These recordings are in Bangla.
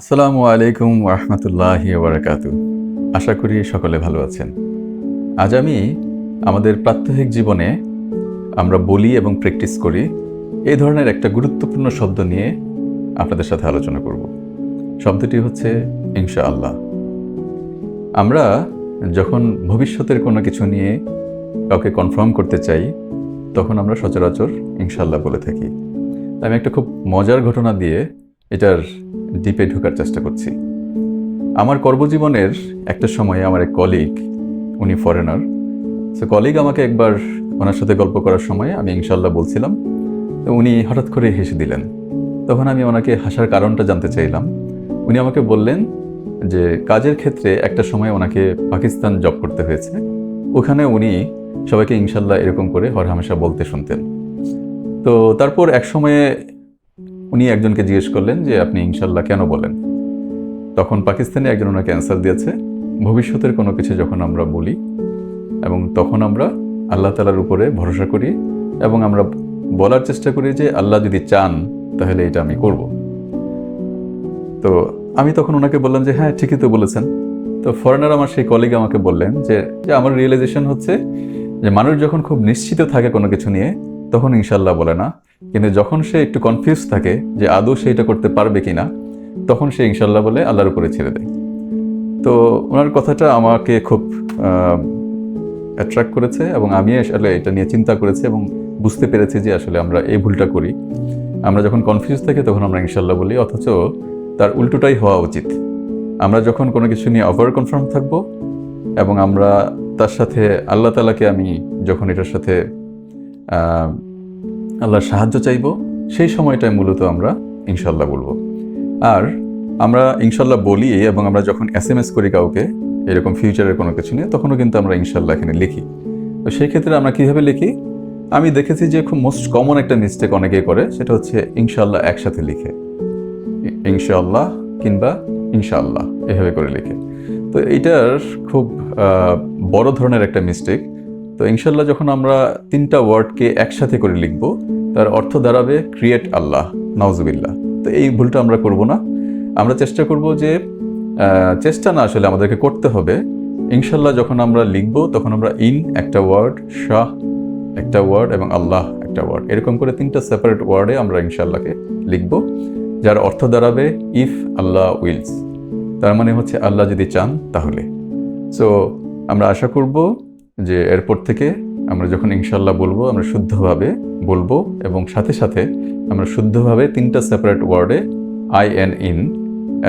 আসসালামু আলাইকুম রহমতুল্লাহি বারাকাত আশা করি সকলে ভালো আছেন। আজ আমি আমাদের প্রাত্যহিক জীবনে আমরা বলি এবং প্র্যাকটিস করি এই ধরনের একটা গুরুত্বপূর্ণ শব্দ নিয়ে আপনাদের সাথে আলোচনা করব। শব্দটি হচ্ছে ইনশা আল্লাহ আমরা যখন ভবিষ্যতের কোনো কিছু নিয়ে কাউকে কনফার্ম করতে চাই, তখন আমরা সচরাচর ইনশাল্লাহ বলে থাকি। আমি একটা খুব মজার ঘটনা দিয়ে এটার ডিপে ঢোকার চেষ্টা করছি। আমার কর্মজীবনের একটা সময়ে আমার এক কলিগ উনি ফরেনার সে কলিগ আমাকে একবার ওনার সাথে গল্প করার সময় আমি ইনশাল্লাহ বলছিলাম, তো উনি হঠাৎ করে হেসে দিলেন। তখন আমি ওনাকে হাসার কারণটা জানতে চাইলাম। উনি আমাকে বললেন যে, কাজের ক্ষেত্রে একটা সময় ওনাকে পাকিস্তান জব করতে হয়েছে। ওখানে উনি সবাইকে ইনশাল্লাহ এরকম করে হর হামেশা বলতে শুনতেন। তো তারপর এক সময়ে উনি একজনকে জিজ্ঞেস করলেন যে, আপনি ইনশাল্লাহ কেন বলেন? তখন পাকিস্তানে একজন ওনাকে অ্যান্সার দিয়েছে, ভবিষ্যতের কোনো কিছু যখন আমরা বলি এবং তখন আমরা আল্লাহ তালার উপরে ভরসা করি এবং আমরা বলার চেষ্টা করি যে, আল্লাহ যদি চান, তাহলে এটা আমি করব। তো আমি তখন ওনাকে বললাম যে হ্যাঁ ঠিকই তো বলেছেন। তো ফরেনার আমার সেই কলিগ আমাকে বললেন যে আমার রিয়েলাইজেশন হচ্ছে যে, মানুষ যখন খুব নিশ্চিত থাকে কোনো কিছু নিয়ে, তখন ইনশাল্লাহ বলে না। কিন্তু যখন সে একটু কনফিউজ থাকে যে আদৌ সে এটা করতে পারবে কিনা, তখন সে ইনশাল্লাহ বলে, আল্লাহর উপরে ছেড়ে দেয়। তো ওনার কথাটা আমাকে খুব অ্যাট্রাক্ট করেছে এবং আমি আসলে এটা নিয়ে চিন্তা করেছি এবং বুঝতে পেরেছি যে আসলে আমরা এই ভুলটা করি। আমরা যখন কনফিউজ থাকি, তখন আমরা ইনশাল্লাহ বলি, অথচ তার উল্টোটাই হওয়া উচিত। আমরা যখন কোনো কিছু নিয়ে ওভার কনফার্ম থাকব এবং আমরা তার সাথে, আল্লাহ তালাকে আমি যখন এটার সাথে আল্লাহর সাহায্য চাইব। সেই সময়টায় মূলত আমরা ইনশাল্লাহ বলব। আর আমরা ইনশাল্লাহ বলি এবং আমরা যখন এস এম এস করি কাউকে, এরকম ফিউচারের কোনো কিছু নিয়ে, তখনও কিন্তু আমরা ইনশাল্লাহ এখানে লিখি। তো সেই ক্ষেত্রে আমরা কীভাবে লিখি? আমি দেখেছি যে খুব মোস্ট কমন একটা মিস্টেক অনেকেই করে, সেটা হচ্ছে ইনশাল্লাহ একসাথে লিখে। ইনশাল্লাহ কিংবা ইনশাল্লাহ, এভাবে করে লিখে। তো এইটার খুব বড় ধরনের একটা মিস্টেক তো ইনশাল্লাহ যখন আমরা তিনটা ওয়ার্ডকে একসাথে করে লিখব, তার অর্থ দাঁড়াবে ক্রিয়েট আল্লাহ নওজুবিল্লাহ তো এই ভুলটা আমরা করব না। আমরা চেষ্টা করব যে চেষ্টা না আসলে আমাদেরকে করতে হবে। ইনশাল্লাহ যখন আমরা লিখব, তখন আমরা ইন একটা ওয়ার্ড শাহ একটা ওয়ার্ড এবং আল্লাহ একটা ওয়ার্ড এরকম করে তিনটা সেপারেট ওয়ার্ডে আমরা ইনশাল্লাহকে লিখব, যার অর্থ দাঁড়াবে ইফ আল্লাহ উইলস তার মানে হচ্ছে আল্লাহ যদি চান, তাহলে। সো আমরা আশা করব যে এরপর থেকে আমরা যখন ইনশাল্লাহ বলব, আমরা শুদ্ধভাবে বলব এবং সাথে সাথে আমরা শুদ্ধভাবে তিনটা সেপারেট ওয়ার্ডে I N in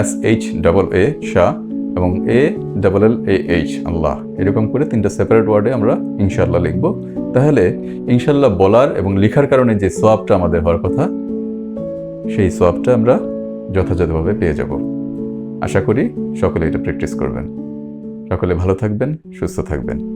S H double A Shah এবং A double L A H আল্লাহ, এরকম করে তিনটা সেপারেট ওয়ার্ডে আমরা ইনশাল্লাহ লিখব। তাহলে ইনশাল্লাহ বলার এবং লেখার কারণে যে সোয়াবটা আমাদের হওয়ার কথা, সেই সোয়াবটা আমরা যথাযথভাবে পেয়ে যাব। আশা করি সকলে এটা প্র্যাকটিস করবেন। সকলে ভালো থাকবেন, সুস্থ থাকবেন।